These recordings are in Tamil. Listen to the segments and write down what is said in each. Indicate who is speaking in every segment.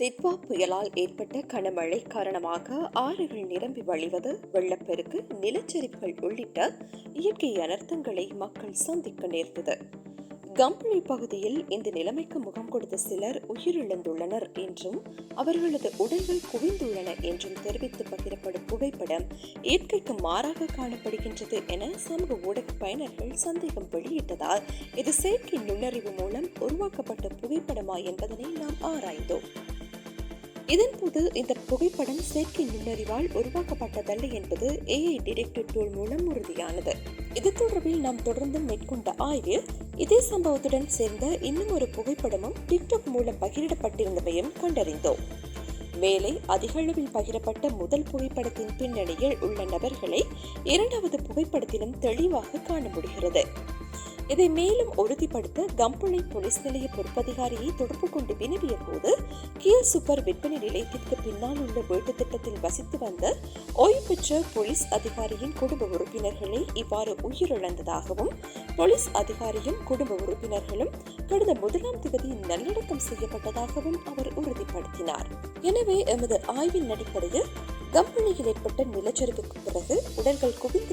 Speaker 1: திட்வா புயலால் ஏற்பட்ட கனமழை காரணமாக ஆறுகள் நிரம்பி வழிவது வெள்ளப்பெருக்கு நிலச்சரிவுகள் உள்ளிட்ட இயற்கை அனர்த்தங்களை மக்கள் சந்திக்க நேர்ந்தது. கம்பளி பகுதியில் இந்த நிலைமைக்கு முகம் கொடுத்த சிலர் உயிரிழந்துள்ளனர் என்றும் அவர்களது உடல்கள் குவிந்துள்ளன என்றும் தெரிவித்து பகிரப்படும் புகைப்படம் இயற்கைக்கு மாறாக காணப்படுகின்றது என சமூக ஊடக பயனர்கள் சந்தேகம் வெளியிட்டதால் இது செயற்கை நுண்ணறிவு மூலம் உருவாக்கப்பட்ட புகைப்படமா என்பதனை நாம் ஆராய்ந்தோம். இதன்போது இந்த புகைப்படம் செயற்கை நுண்ணறிவால் உருவாக்கப்பட்டதல்ல என்பது ஏஐ டிடெக்டிவ் டூல் மூலம் உறுதியானது. இது தொடர்பில் நாம் தொடர்ந்து மேற்கொண்ட ஆய்வில் இதே சம்பவத்துடன் சேர்ந்த இன்னும் ஒரு புகைப்படமும் டிக்டாக் மூலம் பகிரிடப்பட்டிருந்தமையும் கண்டறிந்தோம். மேலே அதிக அளவில் பகிரப்பட்ட முதல் புகைப்படத்தின் பின்னணியில் உள்ள நபர்களை இரண்டாவது புகைப்படத்திலும் தெளிவாக காண முடிகிறது. இதை மேலும் உறுதிப்படுத்த கம்பளை போலீஸ் நிலைய பொறுப்பதிகாரியை தொடர்பு கொண்டு வினவிய போது கியர் சூப்பர் விற்பனை நிலையத்திற்கு பின்னால் உள்ள வீட்டு திட்டத்தில் வசித்து வந்த ஓய்வு பெற்ற போலீஸ் அதிகாரியின் குடும்ப உறுப்பினர்களே இவ்வாறு உயிரிழந்ததாகவும் போலீஸ் அதிகாரியும் குடும்ப உறுப்பினர்களும் கடந்த முதலாம் தேதி நல்லடக்கம் செய்யப்பட்டதாகவும் அவர் உறுதிப்படுத்தினார். எனவே எமது ஆய்வின் அடிப்படையில் கம்பெனியில் ஏற்பட்ட நிலச்சரிவுக்கு பிறகு உடல்கள் குவிந்திருப்பதை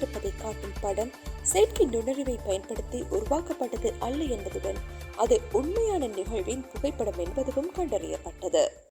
Speaker 1: படம் செயற்கை நுண்ணறிவை பயன்படுத்தி உருவாக்கப்பட்டது அல்ல என்பதுடன் அது உண்மையான நிகழ்வின் புகைப்படம் என்பதும் கண்டறியப்பட்டது.